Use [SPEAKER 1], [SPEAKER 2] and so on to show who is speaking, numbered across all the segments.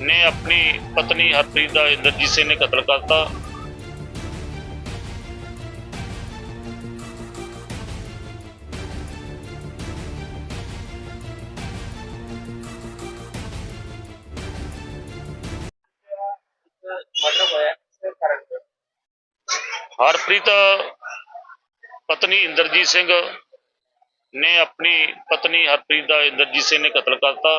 [SPEAKER 1] ਨੇ ਆਪਣੀ ਪਤਨੀ ਹਰਪ੍ਰੀਤ ਦਾ ਇੰਦਰਜੀਤ ਸਿੰਘ ਨੇ ਕਤਲ ਕਰਤਾ ਹਰਪ੍ਰੀਤ ਪਤਨੀ ਇੰਦਰਜੀਤ ਸਿੰਘ ਨੇ ਆਪਣੀ ਪਤਨੀ ਹਰਪ੍ਰੀਤ ਦਾ ਇੰਦਰਜੀਤ ਸਿੰਘ ਨੇ ਕਤਲ ਕਰਤਾ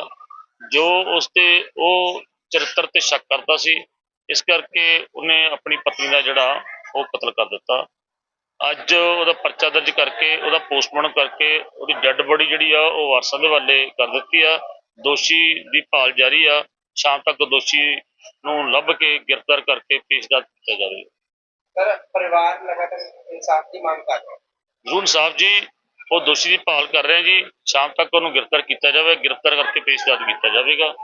[SPEAKER 1] ਜੋ ਉਸ ਤੇ ਉਹ ਚਰਿੱਤਰ ਤੇ ਸ਼ੱਕ ਕਰਦਾ ਸੀ ਇਸ ਕਰਕੇ ਉਹਨੇ ਆਪਣੀ ਪਤਨੀ ਦਾ ਜਿਹੜਾ ਉਹ ਕਤਲ ਕਰ ਦਿੱਤਾ। ਅੱਜ ਉਹਦਾ ਪਰਚਾ ਦਰਜ ਕਰਕੇ ਉਹਦਾ ਪੋਸਟਮਾਰਟਮ ਕਰਕੇ ਉਹਦੀ ਡੈੱਡ ਬੋਡੀ ਜਿਹੜੀ ਆ ਉਹ ਵਾਰਸਾਂ ਦੇ ਹਵਾਲੇ ਕਰ ਦਿੱਤੀ ਆ। ਦੋਸ਼ੀ ਦੀ ਭਾਲ ਜਾਰੀ ਆ। ਸ਼ਾਮ ਤੱਕ ਦੋਸ਼ੀ ਨੂੰ ਲੱਭ ਕੇ ਗ੍ਰਿਫਤਾਰ ਕਰਕੇ ਪੇਸ਼ਦਾਰ ਕੀਤਾ ਜਾਵੇਗਾ।
[SPEAKER 2] ਸਰ ਪਰਿਵਾਰ ਲਗਾਤਾਰ ਇਨਸਾਫ ਦੀ ਮੰਗ ਕਰ ਰਿਹਾ
[SPEAKER 1] ਜ਼ਰੂਰ ਸਾਹਿਬ ਜੀ ਉਹ ਦੋਸ਼ੀ ਦੀ ਭਾਲ ਕਰ ਰਹੇ ਆ ਜੀ। ਸ਼ਾਮ ਤੱਕ ਉਹਨੂੰ ਗ੍ਰਿਫਤਾਰ ਕੀਤਾ ਜਾਵੇ। ਗ੍ਰਿਫਤਾਰ ਕਰਕੇ ਪੇਸ਼ਦਾਰ ਕੀਤਾ ਜਾਵੇਗਾ।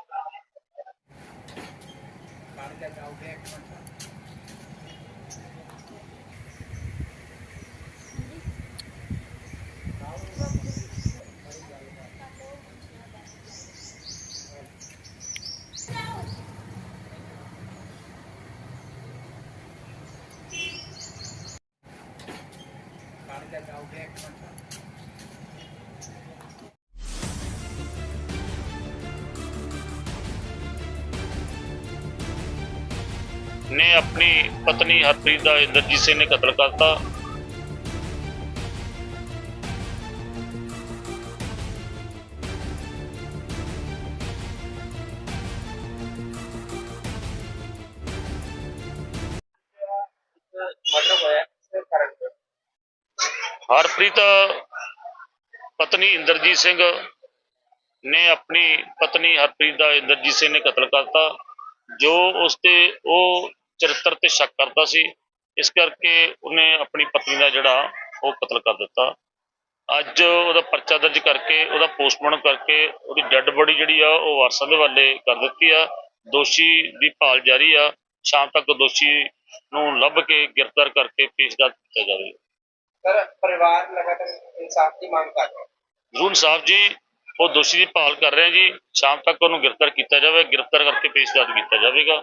[SPEAKER 1] ਨੇ ਆਪਣੀ ਪਤਨੀ ਹਰਪ੍ਰੀਤ ਦਾ ਇੰਦਰਜੀਤ ਸਿੰਘ ਨੇ ਕਤਲ ਕਰਤਾ ਹਰਪ੍ਰੀਤ, ਪਤਨੀ ਇੰਦਰਜੀਤ ਸਿੰਘ ਨੇ ਆਪਣੀ ਪਤਨੀ ਹਰਪ੍ਰੀਤ ਦਾ ਇੰਦਰਜੀਤ ਸਿੰਘ ਨੇ ਕਤਲ ਕਰਤਾ ਜੋ ਉਸ ਤੇ ਉਹ ਚਰਿੱਤਰ ਤੇ ਸ਼ੱਕ ਕਰਦਾ ਸੀ। ਇਸ ਕਰਕੇ ਉਹਨੇ ਆਪਣੀ ਪਤਨੀ ਦਾ ਜਿਹੜਾ ਉਹ ਕਤਲ ਕਰ ਦਿੱਤਾ। ਅੱਜ ਉਹਦਾ ਪਰਚਾ ਦਰਜ ਕਰਕੇ ਉਹਦਾ ਪੋਸਟਮਾਰਟਮ ਕਰਕੇ ਉਹਦੀ ਡੈੱਡ ਬੋਡੀ ਜਿਹੜੀ ਆ ਉਹ ਵਾਰਸਾਂ ਦੇ ਹਵਾਲੇ ਕਰ ਦਿੱਤੀ ਆ। ਦੋਸ਼ੀ ਦੀ ਭਾਲ ਜਾਰੀ ਆ। ਸ਼ਾਮ ਤੱਕ ਦੋਸ਼ੀ ਨੂੰ ਲੱਭ ਕੇ ਗ੍ਰਿਫਤਾਰ ਕਰਕੇ ਪੇਸ਼ਦਾਰ ਕੀਤਾ ਜਾਵੇਗਾ
[SPEAKER 2] ਸਰ ਪਰਿਵਾਰ ਲਗਾਤਾਰ ਇਨਸਾਫ ਦੀ ਮੰਗ ਕਰ ਰਿਹਾ।
[SPEAKER 1] ਜ਼ਰੂਰ ਸਾਹਿਬ ਜੀ ਉਹ ਦੋਸ਼ੀ ਦੀ ਭਾਲ ਕਰ ਰਹੇ ਜੀ। ਸ਼ਾਮ ਤੱਕ ਉਹਨੂੰ ਗ੍ਰਿਫਤਾਰ ਕੀਤਾ ਜਾਵੇ। ਗ੍ਰਿਫਤਾਰ ਕਰਕੇ ਪੇਸ਼ਦਾਰ ਕੀਤਾ ਜਾਵੇਗਾ।